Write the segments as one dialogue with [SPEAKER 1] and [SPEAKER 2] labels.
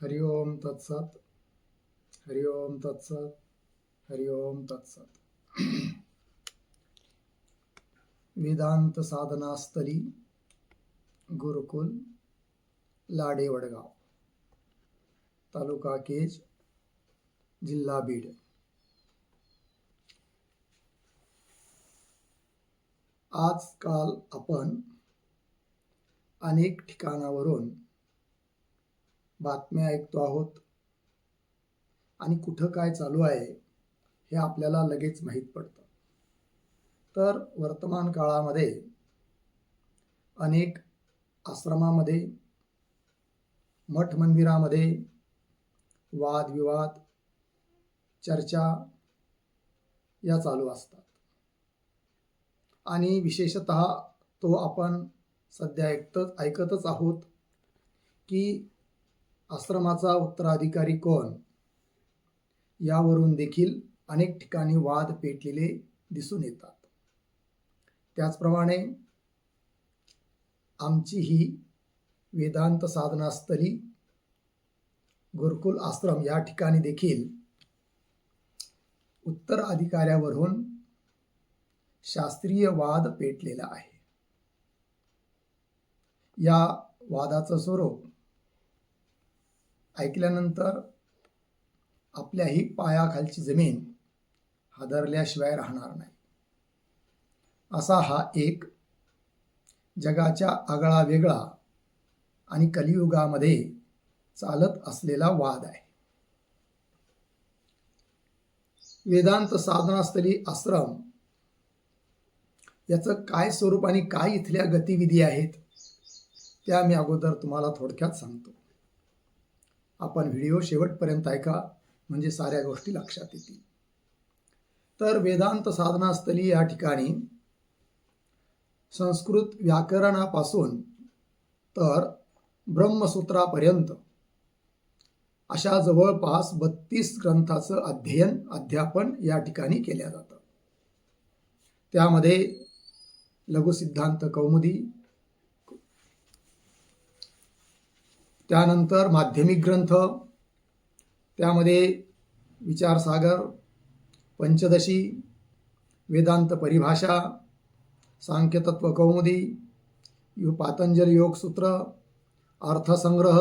[SPEAKER 1] हरि ओम तत्सत हरि ओम तत्सत हरि ओम तत्सत। वेदांत साधनास्थली गुरुकुल लाडे वडगाव तालुका केज जिल्हा बीड। आजकाल आपण अनेक ठिकाणावरून बातम्या ऐकतो आहोत. आणि कुठं काय चालू आहे हे आपल्याला लगेच माहीत पडतं. तर वर्तमान काळामध्ये अनेक आश्रमामध्ये मठ मंदिरामध्ये वादविवाद चर्चा या चालू असतात. आणि विशेषत तो आपण सध्या ऐकतच ऐकतच आहोत की आश्रमाचा उत्तराधिकारी कोण? यावरून देखील अनेक ठिकाणी वाद पेटलेले दिसून येतात. त्याचप्रमाणे आमची ही वेदांत साधनास्थली गुरुकुल आश्रम या ठिकाणी देखील उत्तराधिकाऱ्यावरून शास्त्रीय वाद पेटलेला आहे. या वादाचं स्वरूप ऐकल्यानंतर आपल्याही पायाखालची जमीन हादरल्याशिवाय राहणार नाही. असा हा एक जगाच्या आगळा वेगळा आणि कलियुगामध्ये चालत असलेला वाद आहे. वेदांत साधनास्थली आश्रम याचं काय स्वरूप आणि काय इथल्या गतिविधी आहेत त्या मी अगोदर तुम्हाला थोडक्यात सांगतो. आपण व्हिडिओ शेवटपर्यंत ऐका म्हणजे साऱ्या गोष्टी लक्षात येतील. तर वेदांत साधनास्थली या ठिकाणी संस्कृत व्याकरणापासून तर ब्रह्मसूत्रापर्यंत अशा जवळपास बत्तीस ग्रंथाचं अध्ययन अध्यापन या ठिकाणी केल्या जातं. त्यामध्ये लघुसिद्धांत कौमुदी त्यानंतर माध्यमिक ग्रंथ त्यामध्ये विचारसागर पंचदशी वेदांत परिभाषा सांख्यतत्व कौमुदी यु पातंजल योगसूत्र अर्थसंग्रह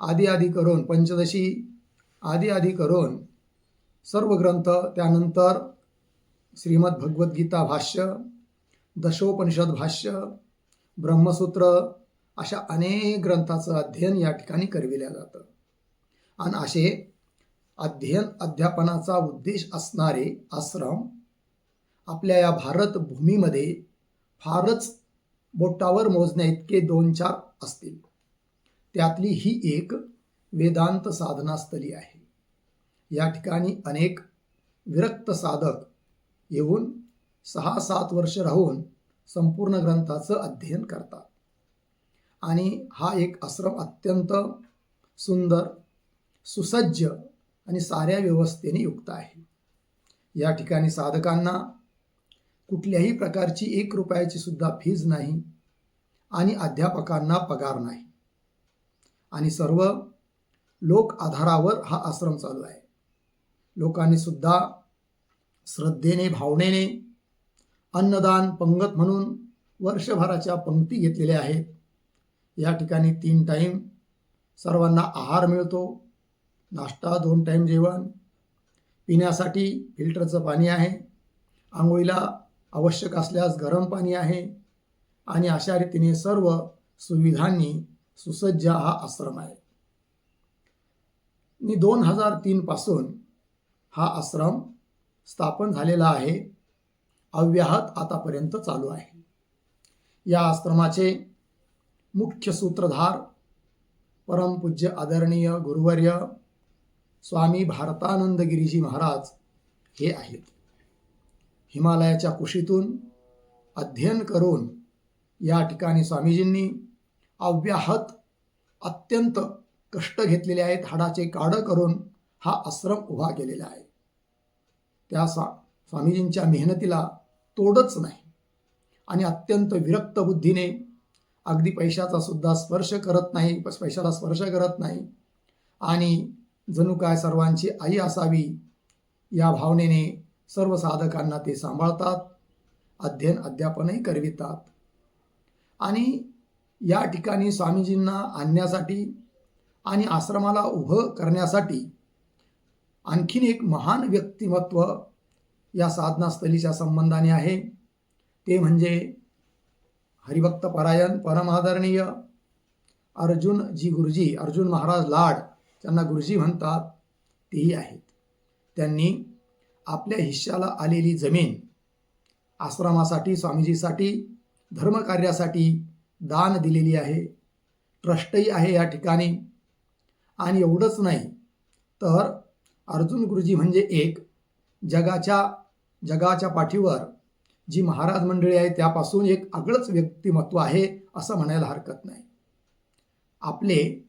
[SPEAKER 1] आदी आदी करून पंचदशी आदी आदी करून सर्व ग्रंथ. त्यानंतर श्रीमद भगवद्गीता भाष्य दशोपनिषद भाष्य ब्रह्मसूत्र अशा अनेक ग्रंथाचं अध्ययन या ठिकाणी करविल्या जातं. आणि असे अध्ययन अध्यापनाचा उद्देश असणारे आश्रम आपल्या या भारत भूमीमध्ये फारच बोटावर मोजण्या इतके दोन चार असतील. त्यातली ही एक वेदांत साधनास्थली आहे. या ठिकाणी अनेक विरक्त साधक येऊन सहा सात वर्ष राहून संपूर्ण ग्रंथाचं अध्ययन करतात. आणि हा एक आश्रम अत्यंत सुंदर सुसज्ज आणि साऱ्या व्यवस्थेने युक्त आहे. या ठिकाणी साधकांना कुठल्याही प्रकारची एक रुपयाची सुद्धा फीज नाही आणि अध्यापकांना पगार नाही. आणि सर्व लोक आधारावर हा आश्रम चालू आहे. लोकांनी सुद्धा श्रद्धेने भावनेने अन्नदान पंगत म्हणून वर्षभराच्या पंक्ती घेतलेल्या आहेत. या ठिकाणी तीन टाईम सर्वांना आहार मिळतो. नाश्ता दोन टाईम जेवण. पिण्यासाठी फिल्टरचं पाणी आहे. आंघोळीला आवश्यक असल्यास गरम पाणी आहे. आणि अशा रीतीने सर्व सुविधांनी सुसज्ज हा आश्रम आहे. मी दोन हजार तीनपासून हा आश्रम स्थापन झालेला आहे. अव्याहत आतापर्यंत चालू आहे. या आश्रमाचे मुख्य सूत्रधार परमपूज्य आदरणीय गुरुवर्य स्वामी भारतानंद गिरीजी महाराज हे आहेत. हिमालयाच्या कुशीतून अध्ययन करून या ठिकाणी स्वामीजींनी अव्याहत अत्यंत कष्ट घेतलेले आहेत हाडाचे काढं करून हा आश्रम उभा केलेला आहे. त्या स्वा स्वामीजींच्या मेहनतीला तोडच नाही आणि अत्यंत विरक्त बुद्धीने अगदी पैशाचा सुद्धा स्पर्श करत नाही पैशाला स्पर्श करत नाही. आणि जणू काय सर्वांची आई असावी या भावनेने सर्व साधकांना ते सांभाळतात अध्ययन अध्यापनही करवितात. आणि या ठिकाणी स्वामीजींना आणण्यासाठी आणि आश्रमाला उभं करण्यासाठी आणखीन एक महान व्यक्तिमत्व या साधनास्थलीच्या संबंधाने आहे. ते म्हणजे हरिभक्त परायण परमादरणीय अर्जुनजी गुरुजी अर्जुन महाराज लाड त्यांना गुरुजी म्हणतात तेही आहेत. त्यांनी आपल्या हिश्श्याला आलेली जमीन आश्रमासाठी स्वामीजीसाठी धर्मकार्यासाठी दान दिलेली आहे. ट्रस्टही आहे या ठिकाणी. आणि एवढंच नाही तर अर्जुन गुरुजी म्हणजे एक जगाच्या जगाच्या पाठीवर जी महाराज मंडळी आहे त्यापासून एक आगळंच व्यक्तिमत्व आहे असं म्हणायला हरकत नाही. आपले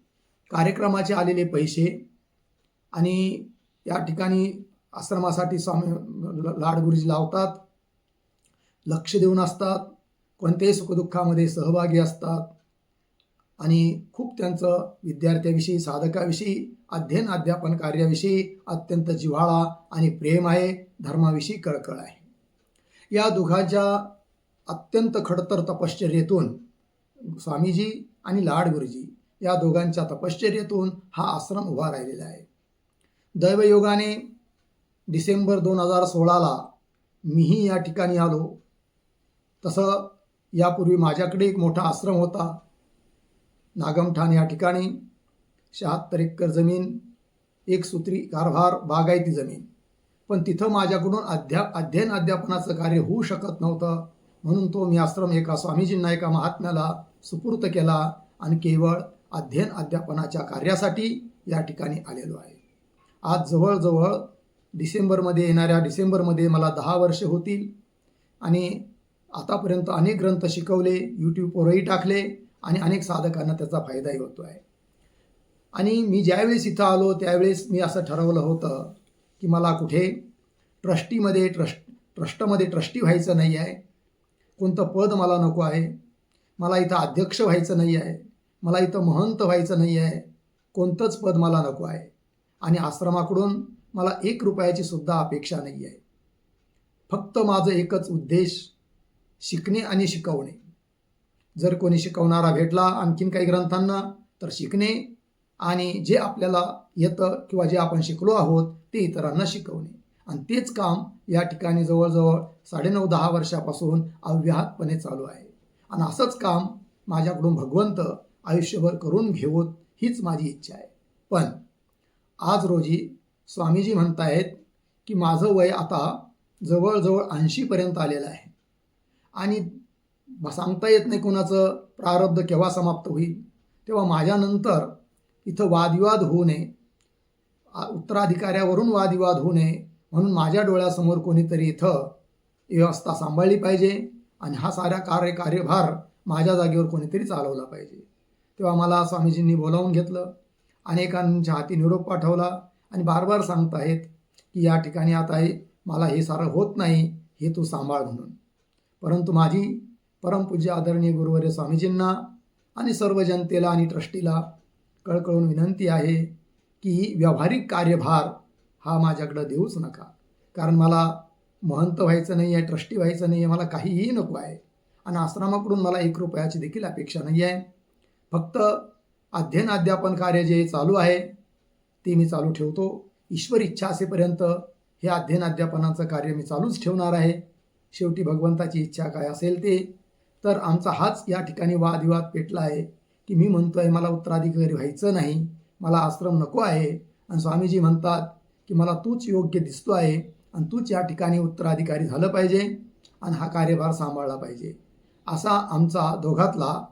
[SPEAKER 1] कार्यक्रमाचे आलेले पैसे आणि या ठिकाणी आश्रमासाठी स्वामी लाड गुरुजी लावतात लक्ष देऊन असतात कोणत्याही सुखदुःखामध्ये सहभागी असतात आणि खूप त्यांचं विद्यार्थ्याविषयी साधकाविषयी अध्ययन अध्यापन कार्याविषयी अत्यंत जिव्हाळा आणि प्रेम आहे धर्माविषयी कळकळ आहे. या दोघांच्या अत्यंत खडतर तपश्चर्येतून स्वामीजी आणि लाड गुरुजी या दोघांच्या तपश्चर्येतून हा आश्रम उभा राहिलेला आहे. दैवयोगाने डिसेंबर दोन हजार सोळाला मीही या ठिकाणी आलो. तसं यापूर्वी माझ्याकडे एक मोठा आश्रम होता. नागमठाण या ठिकाणी शहात्तर एकर जमीन एक सूत्री कारभार बागायती जमीन. पण तिथं माझ्याकडून अध्या अध्ययन अध्यापनाचं कार्य होऊ शकत नव्हतं. म्हणून तो मी आश्रम एका स्वामीजींना एका महात्म्याला सुपूर्त केला आणि केवळ अध्ययन अध्यापनाच्या कार्यासाठी या ठिकाणी आलेलो आहे. आज जवळजवळ डिसेंबरमध्ये येणाऱ्या डिसेंबरमध्ये मला दहा वर्षे होतील आणि आतापर्यंत अनेक ग्रंथ शिकवले यूट्यूबवरही टाकले आणि अनेक साधकांना त्याचा फायदाही होतो आहे आणि मी ज्यावेळेस इथं आलो त्यावेळेस मी असं ठरवलं होतं की मला कुठे ट्रस्टीमध्ये ट्रस्ट ट्रस्टमध्ये ट्रस्टी व्हायचं नाही आहे. कोणतं पद मला नको आहे. मला इथं अध्यक्ष व्हायचं नाही आहे. मला इथं महंत व्हायचं नाही आहे. कोणतंच पद मला नको आहे. आणि आश्रमाकडून मला एक रुपयाची सुद्धा अपेक्षा नाही आहे. फक्त माझं एकच उद्देश शिकणे आणि शिकवणे. जर कोणी शिकवणारा भेटला आणखीन काही ग्रंथांना तर शिकणे आणि जे आपल्याला येतं किंवा जे आपण शिकलो आहोत ते इतरांना शिकवणे. आणि तेच काम या ठिकाणी जवळजवळ साडेनऊ दहा वर्षापासून अव्याहतपणे चालू आहे. आणि असंच काम माझ्याकडून भगवंत आयुष्यभर करून घेवोत हीच माझी इच्छा आहे. पण आज रोजी स्वामीजी म्हणतायत की माझं वय आता जवळजवळ ऐंशीपर्यंत आलेलं आहे. आणि सांगता येत नाही कोणाचं प्रारब्ध केव्हा समाप्त होईल. तेव्हा माझ्यानंतर इथं वादविवाद होऊ नये उत्तराधिकाऱ्यावरून वादविवाद होऊ नये म्हणून माझ्या डोळ्यासमोर कोणीतरी इथं व्यवस्था सांभाळली पाहिजे आणि हा सारा कार्य कार्यभार माझ्या जागेवर कोणीतरी चालवला पाहिजे. तेव्हा मला स्वामीजींनी बोलावून घेतलं. अनेकांच्या हाती निरोप पाठवला आणि बार बार सांगत आहेत की या ठिकाणी आता आहे मला हे सारं होत नाही हे तू सांभाळ म्हणून. परंतु माझी परमपूज्य आदरणीय गुरुवर्य स्वामीजींना आणि सर्व जनतेला आणि ट्रस्टीला कळकळून विनंती आहे की व्यावहारिक कार्यभार हा माझ्याकडं देऊच नका. कारण मला महंत व्हायचं नाही आहे ट्रस्टी व्हायचं नाही आहे मला काहीही नको आहे. आणि आश्रमाकडून मला एक रुपयाची देखील अपेक्षा नाही आहे. फक्त अध्ययन अध्यापन कार्य जे चालू आहे ते मी चालू ठेवतो. ईश्वर इच्छा असेपर्यंत हे अध्ययन अध्यापनाचं कार्य मी चालूच ठेवणार आहे. शेवटी भगवंताची इच्छा काय असेल ते. तर आमचा हाच या ठिकाणी वादविवाद पेटला आहे की मी म्हणतो आहे मला उत्तराधिकारी व्हायचं नाही. मला आश्रम नको आहे. आणि स्वामीजी म्हणतात की मला तूच योग्य दिसतो आहे आणि तूच या ठिकाणी उत्तराधिकारी झालं पाहिजे आणि हा कार्यभार सांभाळला पाहिजे. असा आमचा दोघातला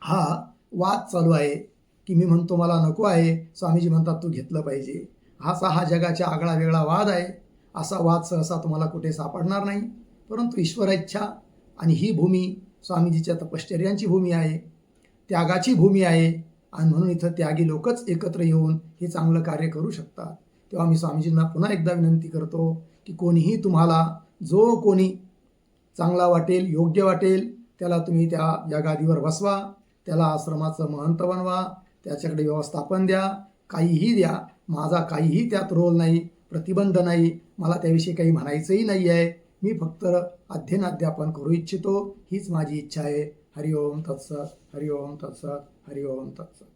[SPEAKER 1] हा वाद चालू आहे की मी म्हणतो मला नको आहे. स्वामीजी म्हणतात तू घेतलं पाहिजे. असा हा जगाच्या आगळा वेगळा वाद आहे. असा वाद सहसा तुम्हाला कुठे सापडणार नाही. परंतु ईश्वर इच्छा आणि ही भूमी स्वामीजीच्या तपश्चर्यांची भूमी आहे. त्यागाची भूमी आहे. आणि म्हणून इथं त्यागी लोकच एकत्र येऊन हे चांगलं कार्य करू शकतात. तेव्हा मी स्वामीजींना पुन्हा एकदा विनंती करतो की कोणीही तुम्हाला जो कोणी चांगला वाटेल योग्य वाटेल त्याला तुम्ही त्या या गादीवर बसवा त्याला आश्रमाचं महंत बनवा त्याच्याकडे व्यवस्थापन द्या काहीही द्या. माझा काहीही त्यात रोल नाही प्रतिबंध नाही मला त्याविषयी काही म्हणायचंही नाही आहे मी फक्त अध्ययन अध्यापन करू इच्छितो. हीच माझी इच्छा आहे. हरिओम तत्सत हरिओम तत्सत. हरिओम तत्सत